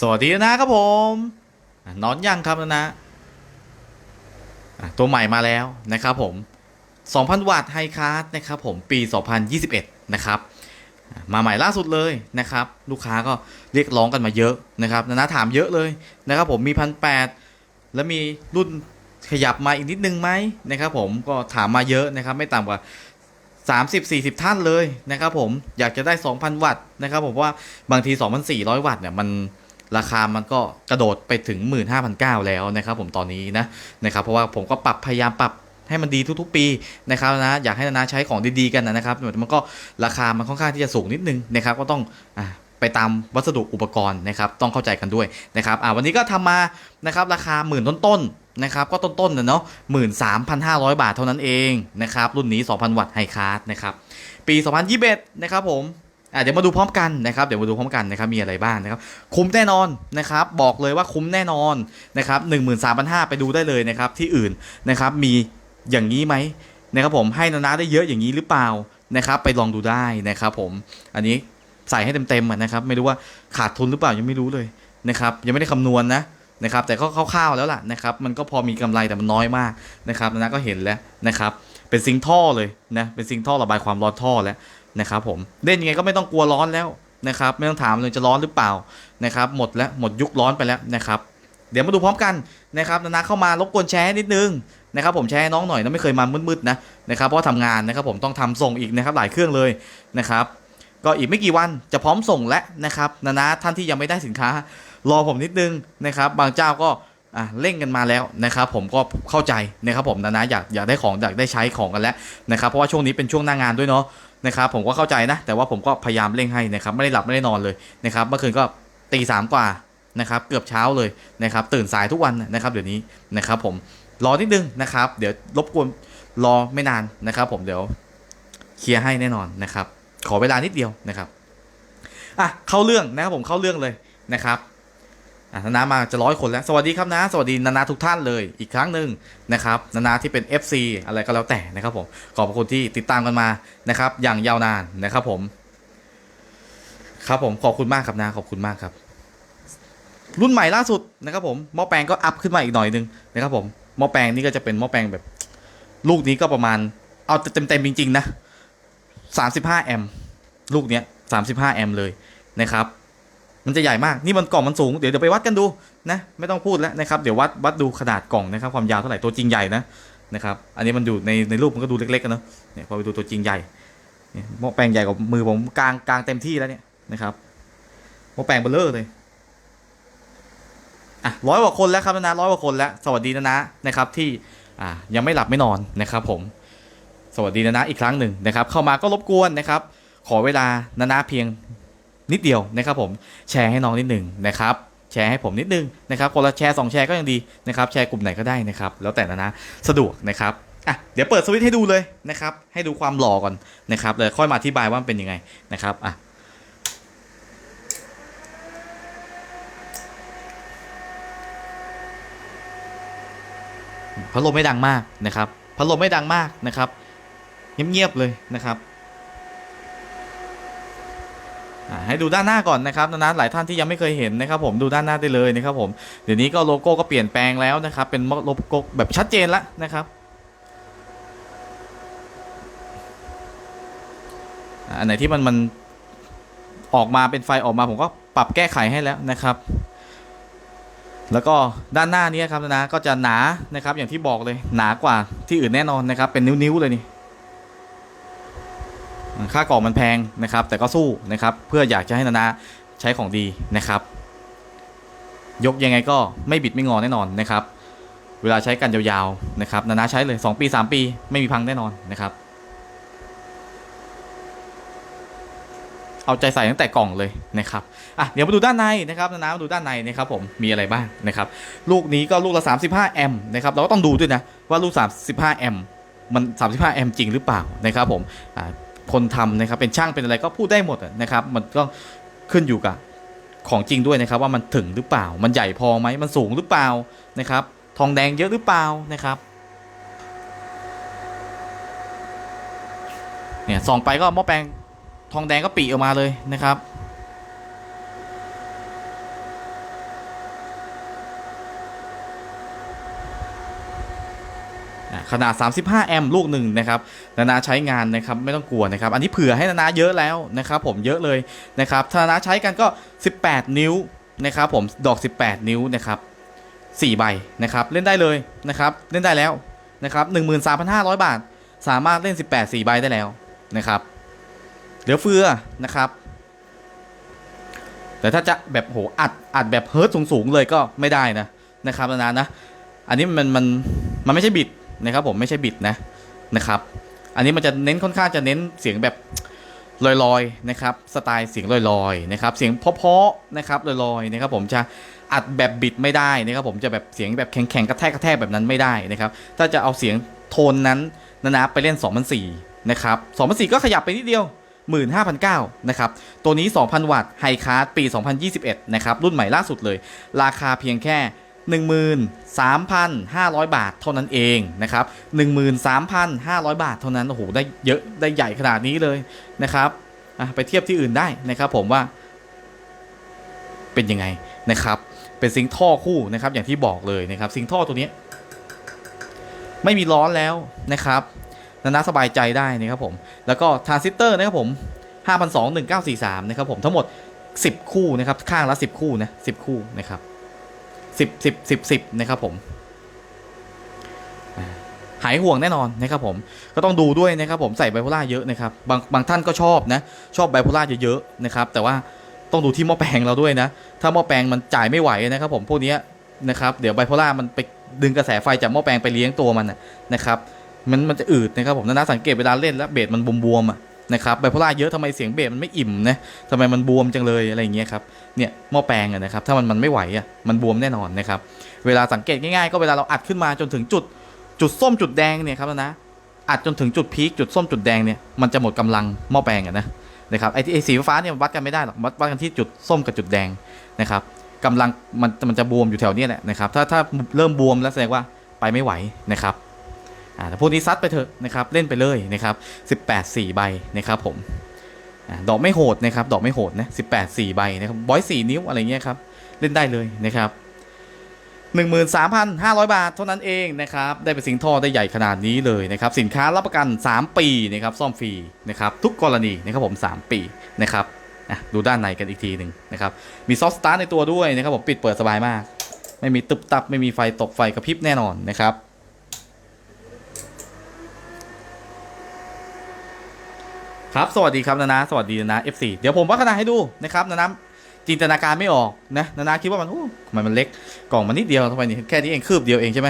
สวัสดีนะครับผมนอนยังครับนะนะตัวใหม่มาแล้วนะครับผม 2,000 วัตต์ไฮคาร์ดนะครับผมปี 2021 นะครับอะมาใหม่ล่าสุดเลยนะครับ ลูกค้าก็เรียกร้องกันมาเยอะนะครับนะนะถามเยอะเลยนะครับผมมีพันแแล้วมีรุ่นขยับมาอีกนิดนึงไหมนะครับผมก็ถามมาเยอะนะครับ ไม่ต่ำกว่า 30-40 ท่านเลยนะครับผมอยากจะได้ 2,000 วัตต์นะครับผมว่าบางที 2,400 วัตต์เนี่ยมัน ราคามันก็กระโดดไปถึง 15,900 แล้วนะครับผมตอนนี้นะนะครับเพราะว่าผมก็ปรับพยายามปรับให้มันดีทุกๆ ปีนะครับนะอยากให้นานาใช้ของดีๆกันนะครับมันก็ราคามันค่อนข้างที่จะสูงนิดนึงนะครับก็ต้องอไปตามวัสดุอุปกรณ์นะครับต้องเข้าใจกันด้วยนะครับวันนี้ก็ทำมานะครับราคาหมื่นต้นๆนะครับก็ต้นๆนะเนาะหมื่นสามพันห้าร้อยบาทเท่านั้นเองนะครับรุ่นนี้ 2,000 วัตต์ไฮคาร์ดนะครับปี 2021 นะครับผม อะเดี๋ยวมาดูพร้อมกันนะครับเดี๋ยวมาดูพร้อมกันนะครับมีอะไรบ้างนะครับคุ้มแน่นอนนะครับบอกเลยว่าคุ้มแน่นอนนะครับ13,500ไปดูได้เลยนะครับที่อื่นนะครับมีอย่างนี้ไหมนะครับผมให้นานาได้เยอะอย่างนี้หรือเปล่านะครับไปลองดูได้นะครับผมอันนี้ใส่ให้เต็มๆนะครับไม่รู้ว่าขาดทุนหรือเปล่ายังไม่รู้เลยนะครับยังไม่ได้คำนวณนะนะครับแต่ก็คร่าวๆแล้วล่ะนะครับมันก็พอมีกำไรแต่มันน้อยมากนะครับนานาก็เห็นแล้วนะครับเป็นซิงท่อเลยนะเป็นซิงท่อระบายความร้อนท่อแล้ว นะครับผมเล่นยังไงก็ไม่ต้องกลัวร้อนแล้วนะครับไม่ต้องถามเลยจะร้อนหรือเปล่านะครับหมดแล้วหมดยุคร้อนไปแล้วนะครับเดี๋ยวมาดูพร้อมกันนะครับนานาเข้ามารบกวนแชร์นิดนึงนะครับผมแชร์น้องหน่อยนะไม่เคยมามืดๆนะนะครับเพราะทำงานนะครับผมต้องทำส่งอีกนะครับหลายเครื่องเลยนะครับก็อีกไม่กี่วันจะพร้อมส่งแล้วนะครับนานาท่านที่ยังไม่ได้สินค้ารอผมนิดนึงนะครับบางเจ้าก็อะเร่งกันมาแล้วนะครับผมก็เข้าใจนะครับผมนานาอยากอยากได้ของอยากได้ใช้ของกันแล้วนะครับเพราะว่าช่วงนี้เป็นช่วงหน้างานด้วยเนาะ นะครับผมก็เข้าใจนะ แต่ว่าผมก็พยายามเร่งให้นะครับไม่ได้หลับไม่ได้นอนเลยนะครับเมื่อคืนก็ตีสามกว่านะครับเกือบเช้าเลยนะครับตื่นสายทุกวันนะครับเดี๋ยวนี้นะครับผมรอนิดนึงนะครับเดี๋ยวรบกวนรอไม่นานนะครับผมเดี๋ยวเคลียร์ให้แน่นอนนะครับขอเวลานิดเดียวนะครับอะเข้าเรื่องนะครับผมเข้าเรื่องเลยนะครับ อะนานามาจะร้อยคนแล้ว สวัสดีครับนะ สวัสดีนานาทุกท่านเลยอีกครั้งหนึ่งนะครับนานาที่เป็น FC อะไรก็แล้วแต่นะครับผมขอบคุณที่ติดตามกันมานะครับ อย่างยาวนานนะครับผม ครับผมขอบคุณมากครับนะขอบคุณมากครับ รุ่นใหม่ล่าสุดนะครับผมหม้อแปลงก็อัพขึ้นมาอีกหน่อยนึงนะครับผมหม้อแปลงนี่ก็จะเป็นหม้อแปลงแบบ ลูกนี้ก็ประมาณ เอาเต็มๆจริงๆนะ35แอมลูกเนี้ย35แอมเลยนะครับ มันจะใหญ่มาก นี่มันกล่องมันสูง เดี๋ยวเดี๋ยวไปวัดกันดูนะ ไม่ต้องพูดแล้วนะครับ เดี๋ยววัดวัดดูขนาดกล่องนะครับ ความยาวเท่าไหร่ ตัวจริงใหญ่นะนะครับ อันนี้มันอยู่ในในรูปมันก็ดูเล็กๆกันเนาะ เนี่ยพอไปดูตัวจริงใหญ่เนี่ยหม้อแปลงใหญ่กว่ามือผมกลางกลางเต็มที่แล้วเนี่ยนะครับหม้อแปลงเบลเลอร์เลย อะร้อยกว่าคนแล้วครับนะร้อยกว่าคนแล้ว สวัสดีนะนะนะครับที่อ่ายังไม่หลับไม่นอนนะครับผม สวัสดีนะนะอีกครั้งหนึ่งนะครับ เข้ามาก็รบกวนนะครับ ขอเวลานะนะเพียง นิดเดียวนะครับผมแชร์ให้น้องนิดหนึ่งนะครับแชร์ให้ผมนิดนึงนะครับคนละแชร์สองแชร์ก็ยังดีนะครับแชร์กลุ่มไหนก็ได้นะครับแล้วแต่นะนะสะดวกนะครับอะเดี๋ยวเปิดสวิตช์ให้ดูเลยนะครับให้ดูความหล่อก่อนนะครับเลยค่อยมาอธิบายว่ามันเป็นยังไงนะครับอะพัดลมไม่ดังมากนะครับพัดลมไม่ดังมากนะครับ เงียบๆเลยนะครับ ให้ดูด้านหน้าก่อนนะครับนะหลายท่านที่ยังไม่เคยเห็นนะครับผมดูด้านหน้าได้เลยนะครับผมเดี๋ยวนี้ก็โลโก้ก็เปลี่ยนแปลงแล้วนะครับเป็นโลโก้แบบชัดเจนแล้วนะครับอันไหนที่มันมันออกมาเป็นไฟออกมาผมก็ปรับแก้ไขให้แล้วนะครับ แล้วก็ด้านหน้านี้ครับนะก็จะหนานะครับอย่างที่บอกเลยหนากว่าที่อื่นแน่นอนนะครับเป็นนิ้วๆเลยนี่ ค่ากล่องมันแพงนะครับ แต่ก็สู้นะครับ เพื่ออยากจะให้นานาใช้ของดีนะครับ ยกยังไงก็ไม่บิดไม่งอแน่นอนนะครับ เวลาใช้กันยาวๆนะครับ นานาใช้เลย 2 ปี 3 ปี ไม่มีพังแน่นอนนะครับ เอาใจใส่ตั้งแต่กล่องเลยนะครับอะเดี๋ยวมาดูด้านในนะครับนานามาดูด้านในนะครับผมมีอะไรบ้างนะครับลูกนี้ก็ลูกละ 35 แอมป์นะครับเราก็ต้องดูด้วยนะว่าลูก 35 แอมป์มัน 35 แอมป์จริงหรือเปล่านะครับผมอ่า คนทำนะครับเป็นช่างเป็นอะไรก็พูดได้หมดนะครับมันก็ขึ้นอยู่กับของจริงด้วยนะครับว่ามันถึงหรือเปล่า มันใหญ่พอไหมมันสูงหรือเปล่านะครับ ทองแดงเยอะหรือเปล่านะครับเนี่ยส่องไปก็หม้อแปลงทองแดงก็ปีออกมาเลยนะครับ ขนาด 35 แอมป์ลูกหนึ่งนะครับนานาใช้งานนะครับไม่ต้องกลัวนะครับอันนี้เผื่อให้นานาเยอะแล้วนะครับผมเยอะเลยนะครับถ้านานาใช้กันก็ 18 นิ้วนะครับผมดอก 18 นิ้วนะครับ4ใบนะครับเล่นได้เลยนะครับเล่นได้แล้วนะครับ13,500 บาท สามารถเล่น 18 4ใบได้แล้วนะครับเหลือเฟือนะครับแต่ถ้าจะแบบโหอัดอัดแบบเฮิร์ตสูงๆเลยก็ไม่ได้นะนะครับนานานะ อันนี้มันมันมันไม่ใช่บิด นะครับผมไม่ใช่บิดนะนะครับ อันนี้มันจะเน้นค่อนข้างจะเน้นเสียงแบบลอยๆนะครับสไตล์เสียงลอยๆนะครับเสียงเพาะๆนะครับลอยๆนะครับผมจะอัดแบบบิดไม่ได้นะครับผมจะแบบเสียงแบบแข็งๆกระแทกกระแทกแบบนั้นไม่ได้นะครับถ้าจะเอาเสียงโทนนั้นนะนะไปเล่น2004นะครับ2004ก็ขยับไปนิดเดียว 15,900นะครับตัวนี้ 2,000 วัตต์ไฮคาร์ดปี 2021 นะครับ รุ่นใหม่ล่าสุดเลย ราคาเพียงแค่ 13,500 บาทเท่านั้นเองนะครับ13,500 บาทเท่านั้นโอ้โหได้เยอะได้ใหญ่ขนาดนี้เลยนะครับไปเทียบที่อื่นได้นะครับผมว่าเป็นยังไงนะครับเป็นซิงท่อคู่นะครับอย่างที่บอกเลยนะครับซิงท่อตัวนี้ ไม่มีร้อนแล้วนะครับนานาสบายใจได้นะครับผมแล้วก็ทรานซิสเตอร์นะครับผม5,21943นะครับผมทั้งหมด 10 คู่นะครับข้างละ 10 คู่นะ10 คู่นะครับ 10 10 10 10นะครับผมหายห่วงแน่นอนนะครับผมก็ต้องดูด้วยนะครับผมใส่ไบโพล่าเยอะนะครับบางบางท่านก็ชอบนะชอบไบโพล่าเยอะๆนะครับแต่ว่าต้องดูที่หม้อแปลงเราด้วยนะ ถ้าหม้อแปลงมันจ่ายไม่ไหวนะครับผมพวกนี้นะครับเดี๋ยวไบโพล่ามันไปดึงกระแสไฟจากหม้อแปลงไปเลี้ยงตัวมันนะครับมันมันจะอืดนะครับผมนานาสังเกตเวลาเล่นแล้วเบสมันบวมๆอะ นะครับไบโพล่าเยอะทำไมเสียงเบสมันไม่อิ่มนะทำไมมันบวมจังเลยอะไรอย่างเงี้ยครับเนี่ยหม้อแปลงอะนะครับถ้ามันมันไม่ไหวอะมันบวมแน่นอนนะครับเวลาสังเกตง่ายๆ ก็เวลาเราอัดขึ้นมาจนถึงจุดจุดส้มจุดแดงเนี่ยครับนะอัดจนถึงจุดพีคจุดส้มจุดแดงเนี่ยมันจะหมดกำลังหม้อแปลงอะนะนะครับไอ้ที่สีฟ้าเนี่ยวัดกันไม่ได้หรอกวัดวัดกันที่จุดส้มกับจุดแดงนะครับกำลังมันมันจะบวมอยู่แถวนี้แหละนะครับถ้าถ้าเริ่มบวมแล้วแสดงว่าไปไม่ไหวนะครับ อ่าแต่พวกนี้ซัดไปเถอะนะครับเล่นไปเลยนะครับ18 4ใบนะครับผมอดอกไม่โหดนะครับดอกไม่โหดนะ18 4ใบนะครับบอย4นิ้วอะไรเงี้ยครับเล่นได้เลยนะครับ13,500 บาทเท่านั้นเองนะครับ ได้เป็นสิงห์ทอได้ใหญ่ขนาดนี้เลยนะครับ สินค้ารับประกัน 3 ปีนะครับ ซ่อมฟรีนะครับ ทุกกรณีนะครับผม 3 ปีนะครับดูด้านในกันอีกทีหนึ่งนะครับ มีซอฟต์สตาร์ในตัวด้วยนะครับผมปิดเปิดสบายมาก ไม่มีตึบตับ ไม่มีไฟตกไฟกระพริบแน่นอนนะครับ ครับสวัสดีครับนานาสวัสดีนานา F4 เดี๋ยวผมวัดขนาดให้ดูนะครับนานาจินตนาการไม่ออกนะนานาคิดว่ามันโอ้ทำไมมันเล็กกล่องมันนิดเดียวทำไมนี่แค่นี้เองคืบเดียวเองใช่ไหม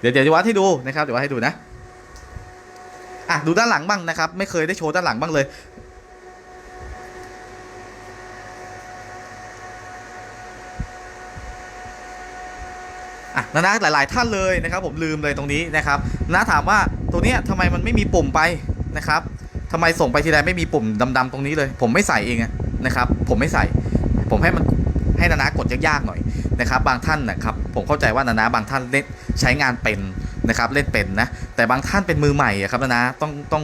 เดี๋ยวเดี๋ยวจะวัดให้ดูนะครับเดี๋ยววัดให้ดูนะอะดูด้านหลังบ้างนะครับ ไม่เคยได้โชว์ด้านหลังบ้างเลยอะนานาหลาย ๆ ท่านเลยนะครับ ผมลืมเลยตรงนี้นะครับนานาถามว่าตัวเนี้ยทำไมมันไม่มีปุ่มไปนะครับ ทำไมส่งไปทีไรไม่มีปุ่มดำๆตรงนี้เลย ผมไม่ใส่เองนะครับ ผมไม่ใส่ ผมให้มันให้นานากดยากๆหน่อยนะครับ บางท่านนะครับผมเข้าใจว่านานาบางท่านเล่นใช้งานเป็นนะครับเล่นเป็นนะ แต่บางท่านเป็นมือใหม่ครับนานาต้องต้อง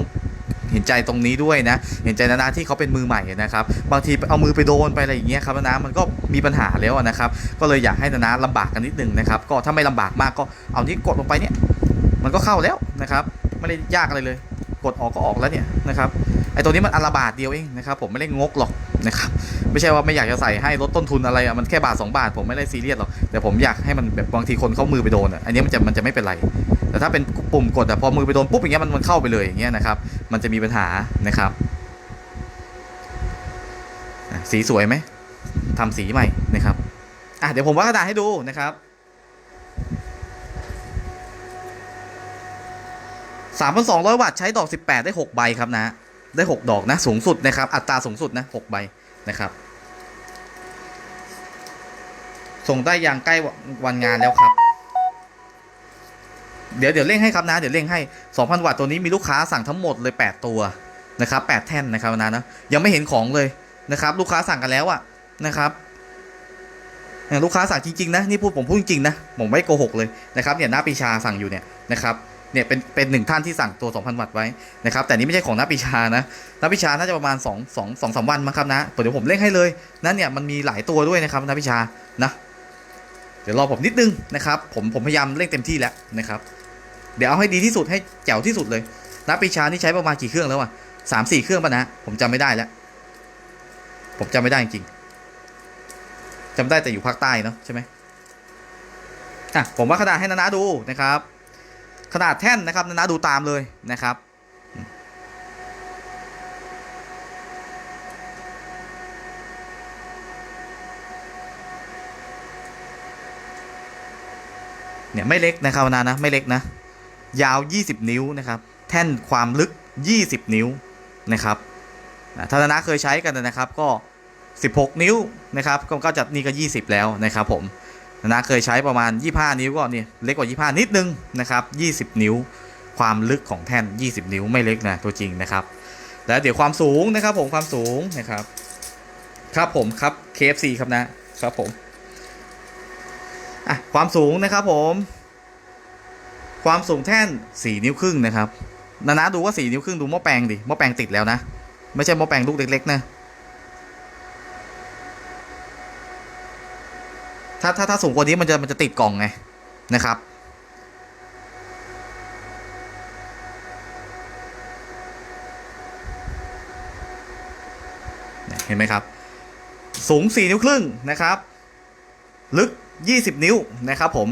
เห็นใจตรงนี้ด้วยนะ เห็นใจนานาที่เขาเป็นมือใหม่นะครับ บางทีเอามือไปโดนไปอะไรอย่างเงี้ยครับนานามันก็มีปัญหาแล้วนะครับ ก็เลยอยากให้นานาลำบากกันนิดนึงนะครับ ก็ถ้าไม่ลำบากมากก็เอานี้กดลงไปเนี่ย มันก็เข้าแล้วนะครับ ไม่ได้ยากอะไรเลย กดออกก็ออกแล้วเนี่ยนะครับไอตัวนี้มันอัลบาทเดียวเองนะครับผมไม่ได้งกหรอกนะครับไม่ใช่ว่าไม่อยากจะใส่ให้ลดต้นทุนอะไรอะมันแค่บาท 2 บาท ผมไม่ได้ซีเรียสหรอกแต่ผมอยากให้มันแบบบางทีคนเข้ามือไปโดนอะอันนี้มันจะมันจะไม่เป็นไร แต่ถ้าเป็นปุ่มกดอะพอมือไปโดนปุ๊บอย่างเงี้ยมันมันเข้าไปเลยอย่างเงี้ยนะครับมันจะมีปัญหานะครับสีสวยไหมทำสีใหม่นะครับอะเดี๋ยวผมวาดกระดาษให้ดูนะครับ 3,200 วัตต์ใช้ดอก 18 ได้ 6 ใบครับนะ ได้ 6 ดอกนะ สูงสุดนะครับ อัตราสูงสุดนะ 6 ใบนะครับ ส่งได้อย่างใกล้วันงานแล้วครับ เดี๋ยวเดี๋ยวเร่งให้ครับนะ เดี๋ยวเร่งให้ 2,000 วัตต์ตัวนี้มีลูกค้าสั่งทั้งหมดเลย 8 ตัวนะครับ8แท่นนะครับนะนะยังไม่เห็นของเลยนะครับ ลูกค้าสั่งกันแล้วอะนะครับลูกค้าสั่งจริงๆนะนี่พูดผมพูดจริงๆนะผมไม่โกหกเลยนะครับเนี่ยหน้าปีชาสั่งอยู่เนี่ยนะครับ เนี่ยเป็นเป็นหนึ่งท่านที่สั่งตัว 2,000 วัตต์ไว้นะครับแต่นี่ไม่ใช่ของน้าปิชานะน้าปิชาน่าจะประมาณ2 2 2 3วันมั้งครับนะเดี๋ยวผมเร่งให้เลยนั่นเนี่ยมันมีหลายตัวด้วยนะครับน้าปิชานะเดี๋ยวรอผมนิดนึงนะครับผมผมพยายามเร่งเต็มที่แล้วนะครับเดี๋ยวเอาให้ดีที่สุดให้แจ๋วที่สุดเลยนะปีชานี่ใช้ประมาณกี่เครื่องแล้วอะสามสี่เครื่องป่ะนะผมจำไม่ได้แล้วผมจำไม่ได้จริงจำได้แต่อยู่ภาคใต้เนาะใช่ไหมอะผมว่าขนาดให้นานาดูนะครับ ขนาดแท่นนะครับนานาดูตามเลยนะครับเนี่ยไม่เล็กนะครับนานะไม่เล็กนะ ยาว 20 นิ้วนะครับ แท่นความลึก 20 นิ้วนะครับอ่าถ้านานะเคยใช้กันนะครับก็ 16 นิ้วนะครับก็ก็จะนี่ก็ 20 แล้วนะครับผม นานะเคยใช้ประมาณ 25 นิ้วก็นี่เล็กกว่า 25 นิดนึงนะครับ20 นิ้ว ความลึกของแท่น 20 นิ้วไม่เล็กนะตัวจริงนะครับ แล้วเดี๋ยวความสูงนะครับผมความสูงนะครับ ครับผมครับ KFC ครับนะครับผมอะความสูงนะครับผม ความสูงแท่นสี่นิ้วครึ่งนะครับนานาดูว่าสี่นิ้วครึ่งดูหม้อแปลงดิหม้อแปลงติดแล้วนะ ไม่ใช่หม้อแปลงลูกเล็กๆนะ ถ้าถ้าถ้าสูงกว่านี้มันจะมันจะติดกล่องไงนะครับ เห็นไหมครับ สูง 4 นิ้วครึ่งนะครับ ลึก 20 นิ้วนะครับผม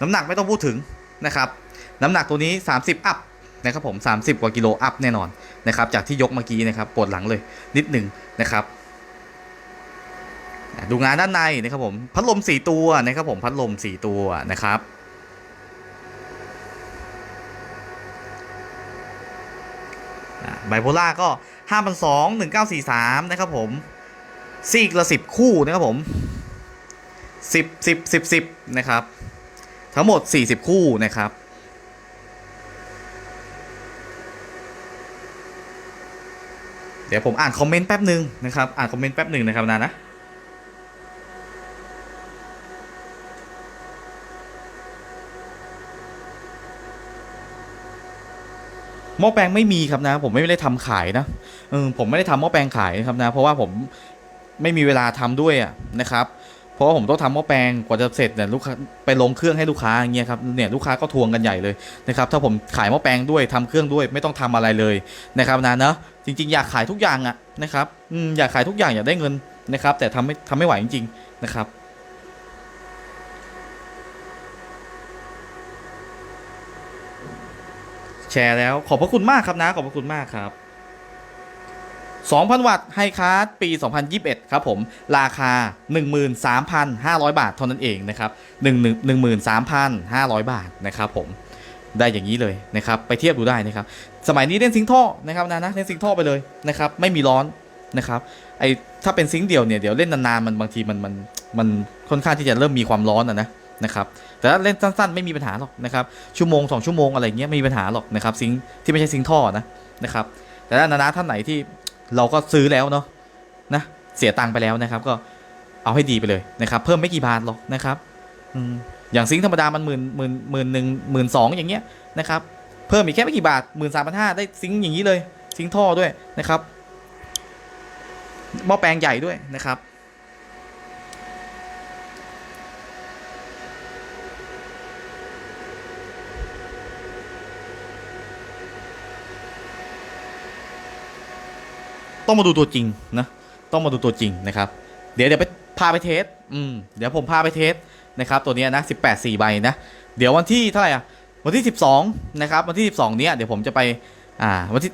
น้ำหนักไม่ต้องพูดถึงนะครับ น้ำหนักตัวนี้ 30 อัพนะครับผม 30 กว่ากิโลอัพแน่นอนนะครับ จากที่ยกเมื่อกี้นะครับปวดหลังเลยนิดหนึ่งนะครับ ดูงานด้านในนะครับผมพัดลม4ตัวนะครับผมพัดลม4ตัวนะครับไบโพล่าก็5 2 0 0 1943 นะครับผมซีกละ 10 คู่นะครับผม 10 10 10 10 นะครับ ทั้งหมด 40 คู่นะครับ เดี๋ยวผมอ่านคอมเมนต์แป๊บหนึ่งนะครับ อ่านคอมเมนต์แป๊บหนึ่งนะครับนะนะ หม้อแปลงไม่มีครับนะ ผมไม่ได้ทำขายนะเออผมไม่ได้ทำหม้อแปลงขายนะครับนะ เพราะว่าผมไม่มีเวลาทำด้วยอะนะครับ เพราะว่าผมต้องทำหม้อแปลงกว่าจะเสร็จเนี่ยลูกค้าไปลงเครื่องให้ลูกค้าอย่างเงี้ยครับเนี่ยลูกค้าก็ทวงกันใหญ่เลยนะครับถ้าผมขายหม้อแปลงด้วยทำเครื่องด้วยไม่ต้องทำอะไรเลยนะครับนะเนอะจริง ๆ อยากขายทุกอย่างอะนะครับอยากขายทุกอย่างอยากได้เงินนะครับ แต่ทำไม่ทำไม่ไหวจริง ๆ นะครับ แชร์แล้วขอบพระคุณมากครับนะ ขอบพระคุณมากครับ 2,000 วัตต์ไฮคาร์ดปี 2021 ครับผม ราคา 13,500 บาทเท่านั้นเองนะครับ1 13,500 บาทนะครับผมได้อย่างนี้เลยนะครับ ไปเทียบดูได้นะครับ สมัยนี้เล่นซิงท่อนะครับนะนะเล่นซิงท่อไปเลยนะครับ ไม่มีร้อนนะครับไอถ้าเป็นซิงเดียวเนี่ยเดี๋ยวเล่นนานๆมันบางทีมันมันมันค่อนข้างที่จะเริ่มมีความร้อนอะนะนะครับ แต่ถ้าเล่นสั้นๆ ไม่มีปัญหาหรอกนะครับชั่วโมงสองชั่วโมงอะไรเงี้ยไม่มีปัญหาหรอกนะครับซิงที่ไม่ใช่ซิงท่อนะนะครับแต่ถ้านานาท่านไหนที่เราก็ซื้อแล้วเนาะนะเสียตังค์ไปแล้วนะครับ ก็เอาให้ดีไปเลยนะครับเพิ่มไม่กี่บาทหรอกนะครับอย่างซิงธรรมดามันหมื่นหมื่นหมื่นหนึ่งหมื่นสองอย่างเงี้ยนะครับเพิ่มอีกแค่ไม่กี่บาทหมื่นสามพันห้าได้ซิงอย่างนี้เลย ซิงท่อด้วยนะครับหม้อแปลงใหญ่ด้วยนะครับ ต้องมาดูตัวจริงนะต้องมาดูตัวจริงนะครับ เดี๋ยวเดี๋ยวไปพาไปเทสอืมเดี๋ยวผมพาไปเทสนะครับตัวนี้นะ18 4ใบนะ เดี๋ยววันที่เท่าไหร่อะวันที่12นะครับวันที่12เนี้ยเดี๋ยวผมจะไปอ่าวันที่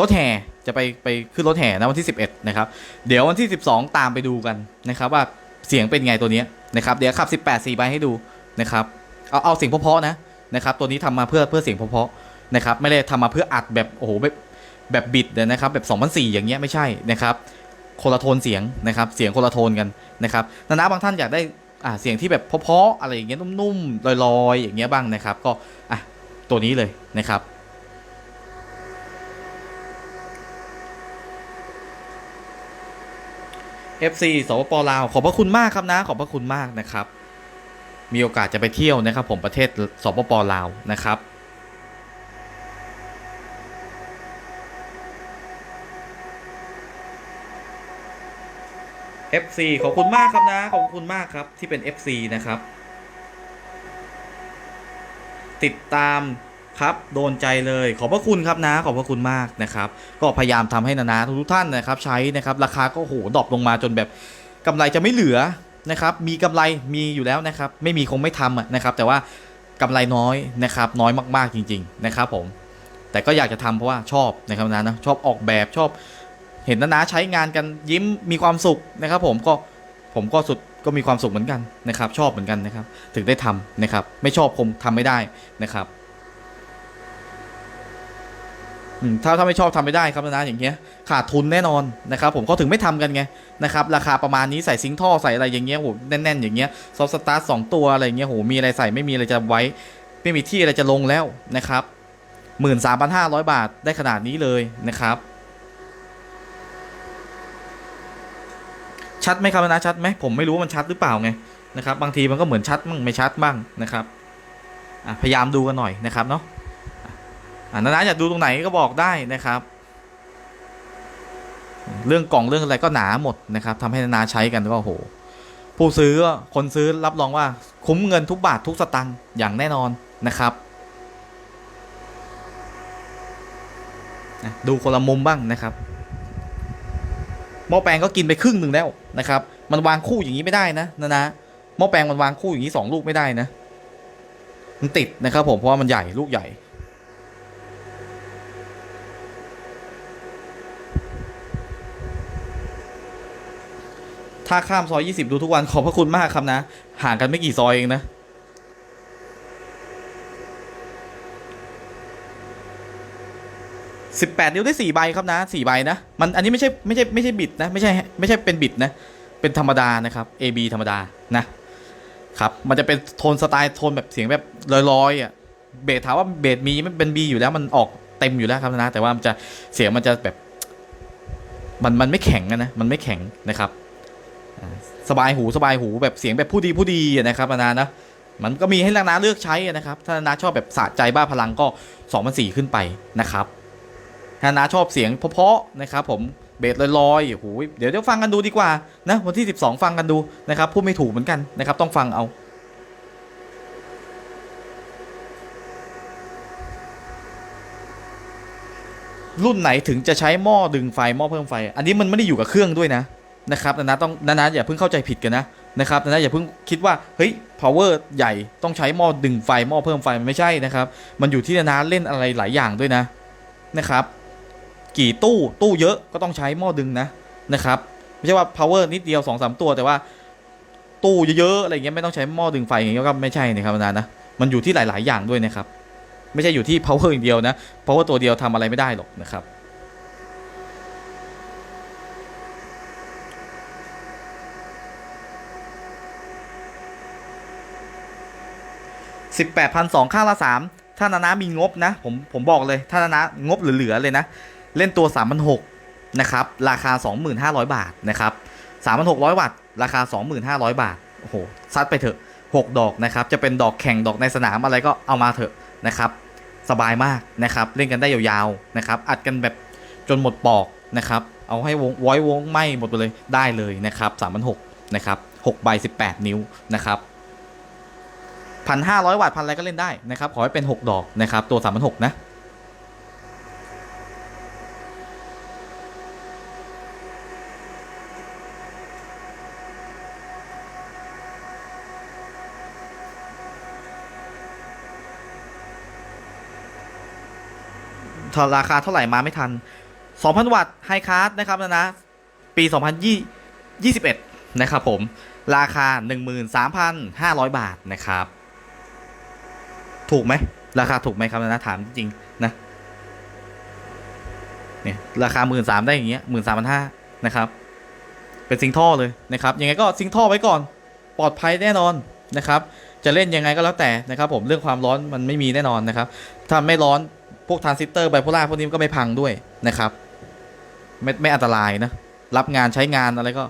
รถแห่จะไปไปขึ้นรถแห่นะวันที่11นะครับเดี๋ยววันที่12ตามไปดูกันนะครับว่าเสียงเป็นไงตัวนี้นะครับเดี๋ยวขับ18 4ใบให้ดูนะครับเอาเอาเสียงเพราะๆนะนะครับตัวนี้ทำมาเพื่อเพื่อเสียงเพราะๆนะครับไม่ได้ทำมาเพื่ออัดแบบโอ้โหแบบ แบบบิดนะครับแบบ2004อย่างเงี้ยไม่ใช่นะครับคนละโทนเสียงนะครับเสียงคนละโทนกันนะครับนานาบางท่านอยากได้อ่าเสียงที่แบบเพาะๆอะไรอย่างเงี้ยนุ่มๆลอยๆ อย่างเงี้ยบ้างนะครับ ก็อะตัวนี้เลยนะครับ FC สปปลาวขอบพระคุณมากครับนะ ขอบพระคุณมากนะครับ มีโอกาสจะไปเที่ยวนะครับ ผมประเทศสปปลาวนะครับ FC ขอบคุณมากครับนะ ขอบคุณมากครับที่เป็น FC นะครับ ติดตามครับโดนใจเลยขอบพระคุณครับนะ ขอบพระคุณมากนะครับ ก็พยายามทำให้นานาทุกท่านนะครับใช้นะครับราคาก็โหดรอปลงมาจนแบบกำไรจะไม่เหลือนะครับ มีกำไรมีอยู่แล้วนะครับ ไม่มีคงไม่ทำนะครับ แต่ว่ากำไรน้อยนะครับ น้อยมากๆจริง ๆนะครับ ผม แต่ก็อยากจะทำเพราะว่าชอบนะครับนะนะชอบออกแบบชอบ เห็นนานาใช้งานกันยิ้มมีความสุขนะครับ ผมก็ผมก็สุดก็มีความสุขเหมือนกันนะครับ ชอบเหมือนกันนะครับ ถึงได้ทำนะครับ ไม่ชอบคงทำไม่ได้นะครับถ้าถ้าไม่ชอบทำไม่ได้ครับนะอย่างเงี้ยขาดทุนแน่นอนนะครับ ผมเขาถึงไม่ทำกันไงนะครับ ราคาประมาณนี้ใส่ซิงท่อใส่อะไรอย่างเงี้ยโหแน่นๆอย่างเงี้ยซอฟสตาร์สองตัวอะไรเงี้ยโหมีอะไรใส่ไม่มีอะไรจะไว้ ไม่มีที่อะไรจะลงแล้วนะครับหมื่นสามพันห้าร้อยบาทได้ขนาดนี้เลยนะครับ ชัดไหมครับนะชัดไหมผมไม่รู้ว่ามันชัดหรือเปล่าไงนะครับบางทีมันก็เหมือนชัดบ้างไม่ชัดบ้างนะครับพยายามดูกันหน่อยนะครับเนาะนานาอยากดูตรงไหนก็บอกได้นะครับ เรื่องกล่องเรื่องอะไรก็หนาหมดนะครับทำให้นานาใช้กันก็โอ้โหผู้ซื้อคนซื้อรับรองว่าคุ้มเงินทุกบาททุกสตังค์อย่างแน่นอนนะครับดูคนละมุมบ้างนะครับ หม้อแปลงก็กินไปครึ่งหนึ่งแล้วนะครับ มันวางคู่อย่างนี้ไม่ได้นะนานาหม้อแปลงมันวางคู่อย่างนี้สองลูกไม่ได้นะ มันติดนะครับผมเพราะว่ามันใหญ่ลูกใหญ่ ถ้าข้ามซอย 20 ดูทุกวันขอบพระคุณมากครับนะ ห่างกันไม่กี่ซอยเองนะ 18 นิ้วได้4ใบครับนะ4ใบนะมันอันนี้ไม่ใช่ไม่ใช่ไม่ใช่บิดนะไม่ใช่ไม่ใช่เป็นบิดนะเป็นธรรมดานะครับ AB ธรรมดานะครับมันจะเป็นโทนสไตล์โทนแบบเสียงแบบลอยๆอะเบสถามว่าเบสมีมันเป็น B อยู่แล้วมันออกเต็มอยู่แล้วครับนะแต่ว่ามันจะเสียงมันจะแบบมันมันไม่แข็งนะมันไม่แข็งนะครับสบายหูสบายหูแบบเสียงแบบผู้ดีผู้ดีนะครับนานาะมันก็มีให้นานาเลือกใช้นะครับ ถ้านานาชอบแบบสะใจบ้าพลังก็2 0 0ขึ้นไปนะครับ ถ้านาชอบเสียงเพาะๆนะครับผมเบสลอยๆโอ้โหเดี๋ยวเดี๋ยวฟังกันดูดีกว่านะวันที่ 12 ฟังกันดูนะครับพูดไม่ถูกเหมือนกันนะครับต้องฟังเอารุ่นไหนถึงจะใช้หม้อดึงไฟหม้อเพิ่มไฟ อันนี้มันไม่ได้อยู่กับเครื่องด้วยนะนะครับนะนะต้องนะนะอย่าเพิ่งเข้าใจผิดกันนะนะครับนะนะอย่าเพิ่งคิดว่าเฮ้ย power ใหญ่ต้องใช้หม้อดึงไฟหม้อเพิ่มไฟมันไม่ใช่นะครับ มันอยู่ที่นะนะเล่นอะไรหลายอย่างด้วยนะนะครับ กี่ตู้ตู้เยอะก็ต้องใช้หม้อดึงนะนะครับไม่ใช่ว่า power นิดเดียว2อสตัวแต่ว่าตู้เยอะๆอะไรเงี้ยไม่ต้องใช้หม้อดึงไฟอย่างเงี้ยก็ไม่ใช่นะครับนะนะมันอยู่ที่หลาย ๆ อย่างด้วยนะครับ ไม่ใช่อยู่ที่ power อย่างเดียวนะ power ตัวเดียวทำอะไรไม่ได้หรอกนะครับสิบแปดพันสองข้างละสามถ้านานามีงบนะ ผมผมบอกเลย ถ้านานะงบเหลือๆเลยนะ เล่นตัวสามพันหกนะครับ ราคาสองหมื่นห้าร้อยบาทนะครับสามพันหกร้อยวัตต์ ราคาสองหมื่นห้าร้อยบาท โอ้โห ซัดไปเถอะหกดอกนะครับ จะเป็นดอกแข่งดอกในสนามอะไรก็เอามาเถอะนะครับ สบายมากนะครับ เล่นกันได้ยาวๆนะครับ อัดกันแบบจนหมดปอกนะครับ เอาให้วงไว้วงไหมหมดไปเลยได้เลยนะครับสามพันหกนะครับหกใบสิบแปดนิ้วนะครับพันห้าร้อยวัตต์พันอะไรก็เล่นได้นะครับ ขอให้เป็นหกดอกนะครับ ตัวสามพันหกนะ ราคาเท่าไหร่มาไม่ทัน 2,000 วัตต์ไฮคาร์ดนะครับนะนะ ปี 2021 นะครับผม ราคา 13,500 บาทนะครับ ถูกไหม ราคาถูกไหมครับนะถามจริงๆนะ เนี่ยราคา 13,000ได้อย่างเงี้ย13,500นะครับ เป็นซิงท่อเลยนะครับ ยังไงก็ซิงท่อไว้ก่อน ปลอดภัยแน่นอนนะครับจะเล่นยังไงก็แล้วแต่นะครับผมเรื่องความร้อนมันไม่มีแน่นอนนะครับถ้าไม่ร้อน พวกทรานซิสเตอร์ไบโพล่าพวกนี้ก็ไม่พังด้วยนะครับ ไม่ไม่อันตรายนะ รับงานใช้งานอะไรก็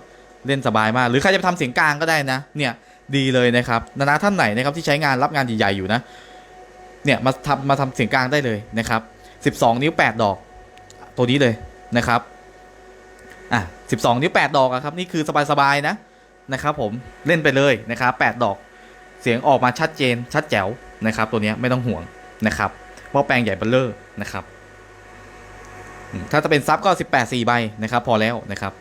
เล่นสบายมาก หรือใครจะไปทำเสียงกลางก็ได้นะ เนี่ยดีเลยนะครับ นานาท่านไหนนะครับที่ใช้งานรับงานใหญ่ๆอยู่นะ เนี่ยมาทำมาทำเสียงกลางได้เลยนะครับ 12 นิ้ว 8 ดอก ตัวนี้เลยนะครับ อะ 12 นิ้ว 8 ดอกอครับ นี่คือสบายๆนะนะครับ ผมเล่นไปเลยนะครับ 8 ดอก เสียงออกมาชัดเจนชัดแจ๋วนะครับ ตัวนี้ไม่ต้องห่วงนะครับ หม้อแปลงใหญ่เบลเลอร์นะครับ ถ้าจะเป็นซับก็ 18 4 ใบนะครับ พอแล้วนะครับ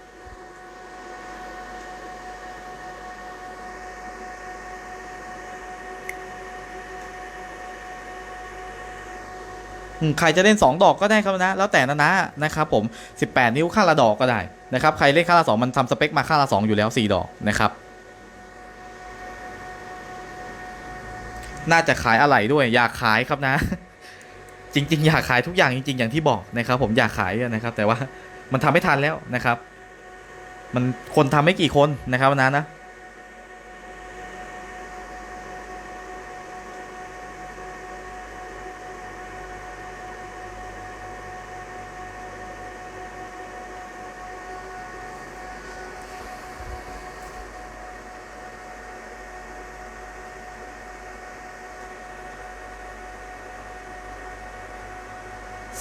ใครจะเล่น 2 ดอกก็ได้ครับนะ แล้วแต่นะนะนะครับผม 18 นิ้วค่าละดอกก็ได้นะครับ ใครเล่นค่าละ 2 มันทำสเปคมาค่าละ 2 อยู่แล้ว 4 ดอกนะครับน่าจะขายอะไรด้วยอยากขายครับนะ จริง ๆ อยากขายทุกอย่างจริง ๆ อย่างที่บอกนะครับผมอยากขายนะครับ แต่ว่ามันทำไม่ทันแล้วนะครับ มันคนทำไม่กี่คนนะครับนะนะ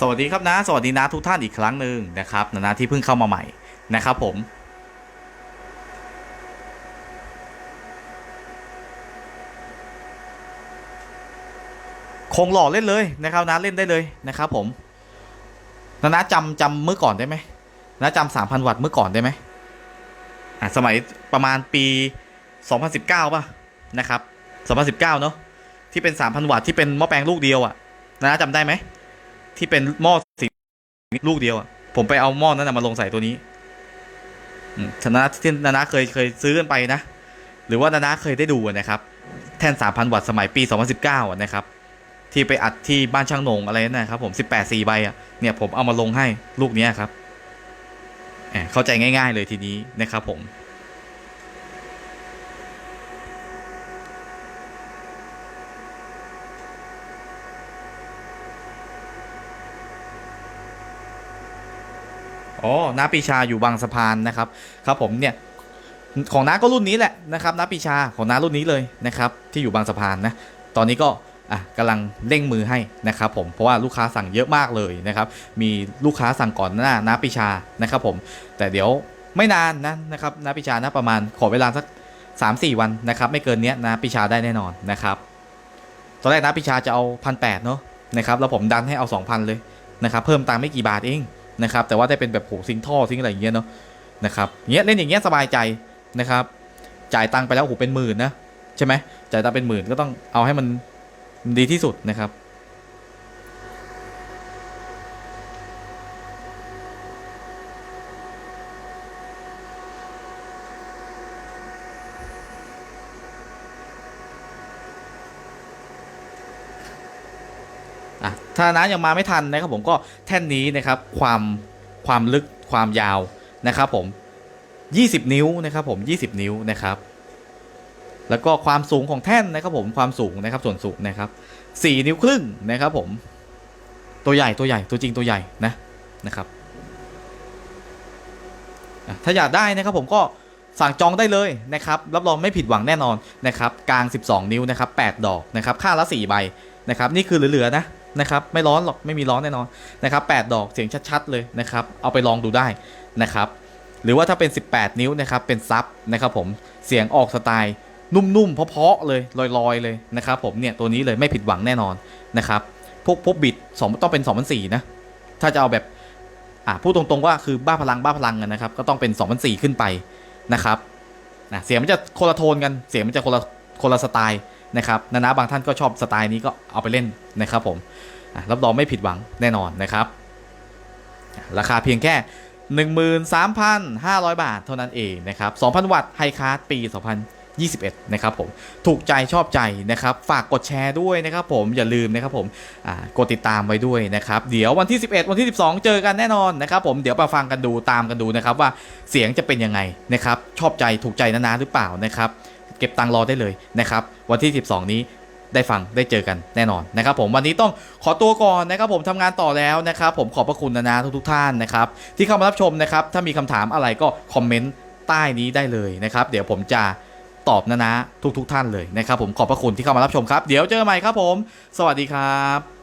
สวัสดีครับนะ สวัสดีนะทุกท่านอีกครั้งหนึ่งนะครับนะนะที่เพิ่งเข้ามาใหม่นะครับผมคงหล่อเล่นเลยนะครับนะเล่นได้เลยนะครับผมนะนะจำจำเมื่อก่อนได้ไหมนะจำสามพันวัตต์เมื่อก่อนได้ไหมอะสมัยประมาณปี 2019 ป่ะนะครับ 2019 เนอะที่เป็น 3,000 วัตต์ที่เป็นหม้อแปลงลูกเดียวอะนะจำได้ไหม ที่เป็นหม้อสีลูกเดียวผมไปเอาหม้อนั้นมาลงใส่ตัวนี้อืมนานะที่นานะเคยเคยซื้อกันไปนะ หรือว่านานะเคยได้ดูนะครับ แท่นสามพันวัตต์สมัยปี 2019 นะครับ ที่ไปอัดที่บ้านช่างหนงอะไรนั่นนะครับ ผม 18 4ใบอะเนี่ยผมเอามาลงให้ลูกนี้ครับเข้าใจง่าย ๆ เลยทีนี้นะครับผม อ๋อน้าปีชาอยู่บางสะพานนะครับ ครับผมเนี่ยของน้าก็รุ่นนี้แหละนะครับน้าปีชาของน้ารุ่นนี้เลยนะครับที่อยู่บางสะพานนะตอนนี้ก็อะกำลังเร่งมือให้นะครับผมเพราะว่าลูกค้าสั่งเยอะมากเลยนะครับมีลูกค้าสั่งก่อนหน้าน้าปีชานะครับผมแต่เดี๋ยวไม่นานนะนะครับน้าปีชานะประมาณขอเวลาสัก 3-4 วันนะครับไม่เกินเนี้ยน้าปีชาได้แน่นอนนะครับตอนแรกน้าปีชาจะเอาพันแเนาะนะครับแล้วผมดันให้เอา 2,000 เลยนะครับเพิ่มตังค์ไม่กี่บาทเอง นะครับแต่ว่าได้เป็นแบบโหซิงท่อซิงอะไรอย่างเงี้ยเนาะนะครับเงี้ยเล่นอย่างเงี้ยสบายใจนะครับจ่ายตังค์ไปแล้วโหเป็นหมื่นนะใช่ไหมจ่ายตังค์เป็นหมื่นก็ต้องเอาให้มันดีที่สุดนะครับ ถ้านะยังมาไม่ทันนะครับผมก็แท่นนี้นะครับความความลึกความยาวนะครับผม 20 นิ้วนะครับผม 20 นิ้วนะครับแล้วก็ความสูงของแท่นนะครับผมความสูงนะครับส่วนสูงนะครับ 4 นิ้วครึ่งนะครับผม ตัวใหญ่ตัวใหญ่ตัวจริงตัวใหญ่นะนะครับถ้าอยากได้นะครับผมก็สั่งจองได้เลยนะครับรับรองไม่ผิดหวังแน่นอนนะครับกลาง 12 นิ้วนะครับ8ดอกนะครับค่าละ 4 ใบนะครับนี่คือเหลือๆนะ นะครับไม่ร้อนหรอกไม่มีร้อนแน่นอนนะครับ8ดอกเสียงชัดๆเลยนะครับเอาไปลองดูได้นะครับหรือว่าถ้าเป็น 18 นิ้วนะครับเป็นซับนะครับผมเสียงออกสไตล์นุ่มๆเพาะๆเลยลอยๆเลยนะครับผมเนี่ยตัวนี้เลยไม่ผิดหวังแน่นอนนะครับพวกพวกบิดสองต้องเป็น2004นะถ้าจะเอาแบบอ่าพูดตรงๆว่าคือบ้าพลังบ้าพลังกันนะครับก็ต้องเป็น2004ขึ้นไปนะครับนะเสียงมันจะคนละโทนกันเสียงมันจะคนละคนละสไตล์ นะครับนานาบางท่านก็ชอบสไตล์นี้ก็เอาไปเล่นนะครับผมรับรองไม่ผิดหวังแน่นอนนะครับราคาเพียงแค่ 13,500 บาทเท่านั้นเองนะครับ 2,000 วัตต์ไฮคาร์ดปี 2021 นะครับผม ถูกใจชอบใจนะครับ ฝากกดแชร์ด้วยนะครับผม อย่าลืมนะครับผมกดติดตามไว้ด้วยนะครับ เดี๋ยววันที่ 11 วันที่ 12 เจอกันแน่นอนนะครับผม เดี๋ยวมาฟังกันดูตามกันดูนะครับว่าเสียงจะเป็นยังไงนะครับ ชอบใจถูกใจนานาหรือเปล่านะครับ เก็บตังรอได้เลยนะครับวันที่ 12 นี้ได้ฟังได้เจอกันแน่นอนนะครับผมวันนี้ต้องขอตัวก่อนนะครับผมทำงานต่อแล้วนะครับผมขอบพระคุณนะนะทุกๆท่านนะครับที่เข้ามารับชมนะครับถ้ามีคำถามอะไรก็คอมเมนต์ใต้นี้ได้เลยนะครับเดี๋ยวผมจะตอบนะนะทุกๆท่านเลยนะครับผมขอบพระคุณที่เข้ามารับชมครับ เดี๋ยวเจอกันใหม่ครับผม สวัสดีครับ